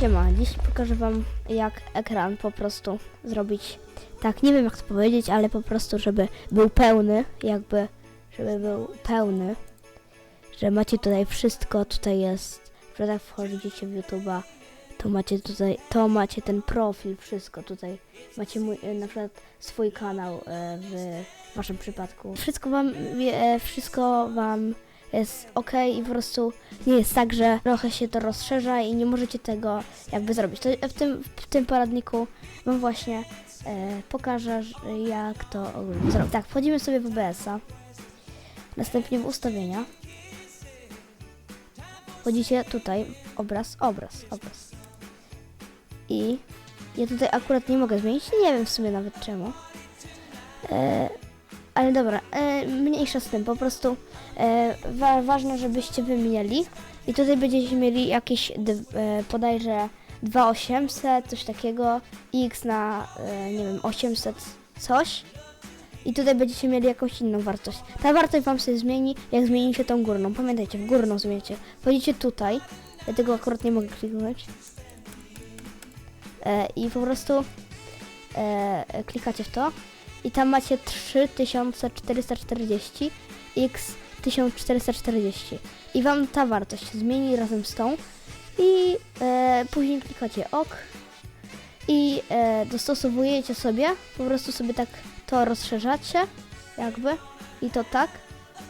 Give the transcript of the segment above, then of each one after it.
Siema, dziś pokażę wam jak ekran po prostu zrobić tak, nie wiem jak to powiedzieć, ale po prostu żeby był pełny, jakby żeby był pełny, że macie tutaj wszystko, tutaj jest, że jak wchodzicie w YouTube'a, to macie tutaj, to macie ten profil, wszystko tutaj, macie mój, e, na przykład swój kanał e, w waszym przypadku. Wszystko wam, e, wszystko wam jest ok i po prostu nie jest tak, że trochę się to rozszerza i nie możecie tego jakby zrobić. To w tym, w tym poradniku wam właśnie e, pokażę, jak to ogólnie zrobić. Tak, wchodzimy sobie w OBS-a, następnie w ustawienia. Wchodzicie tutaj, obraz, obraz, obraz. I ja tutaj akurat nie mogę zmienić, nie wiem w sumie nawet czemu. E, ale dobra, e, mniejsza z tym, po prostu e, wa ważne, żebyście wy mieli. I tutaj będziecie mieli jakieś, e, podajże 2800, coś takiego, x na, e, nie wiem, 800 coś. I tutaj będziecie mieli jakąś inną wartość. Ta wartość wam się zmieni, jak zmienicie tą górną. Pamiętajcie, w górną zmienicie. Wchodzicie tutaj, ja tego akurat nie mogę kliknąć. E, I po prostu e, klikacie w to i tam macie 3440 x 1440 i wam ta wartość zmieni razem z tą. I e, później klikacie OK. I e, dostosowujecie sobie, po prostu sobie tak to rozszerzacie jakby. I to tak.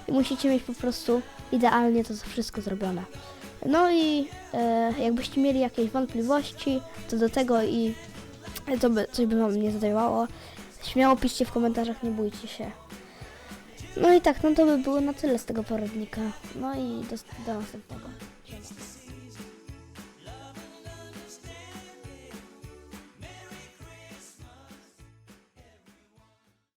I musicie mieć po prostu idealnie to wszystko zrobione. No i e, jakbyście mieli jakieś wątpliwości co do tego i to by, coś by wam nie zadawało, Śmiało piszcie w komentarzach, nie bójcie się. No i tak, no to by było na tyle z tego poradnika. No i do, do następnego.